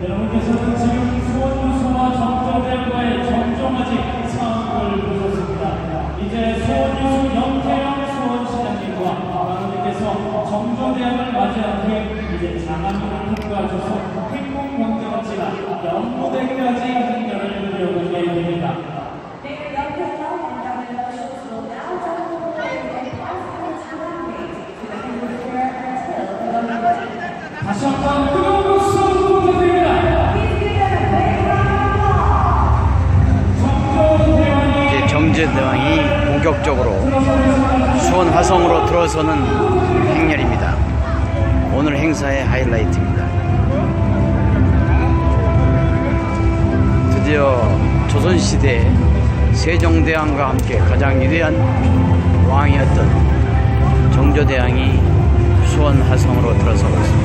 여러분께서는 지금 수원유수와 정조대학과의 정정아직 상황을 보셨습니다. 이제 수원유수 영태영 수원시장님과 여러분께서 정조대학을 맞이한 후에 이제 장안문을 통과하셔서 행복명정지나 연무대까지 행렬을 이어가게 됩니다. The 다시 한번 정제대왕이 본격적으로 수원 화성으로 들어서는 행렬입니다. 오늘 행사의 하이라이트입니다. 드디어 조선시대 세종대왕과 함께 가장 위대한 왕이었던 정조대왕이 수원 화성으로 들어서고 있습니다.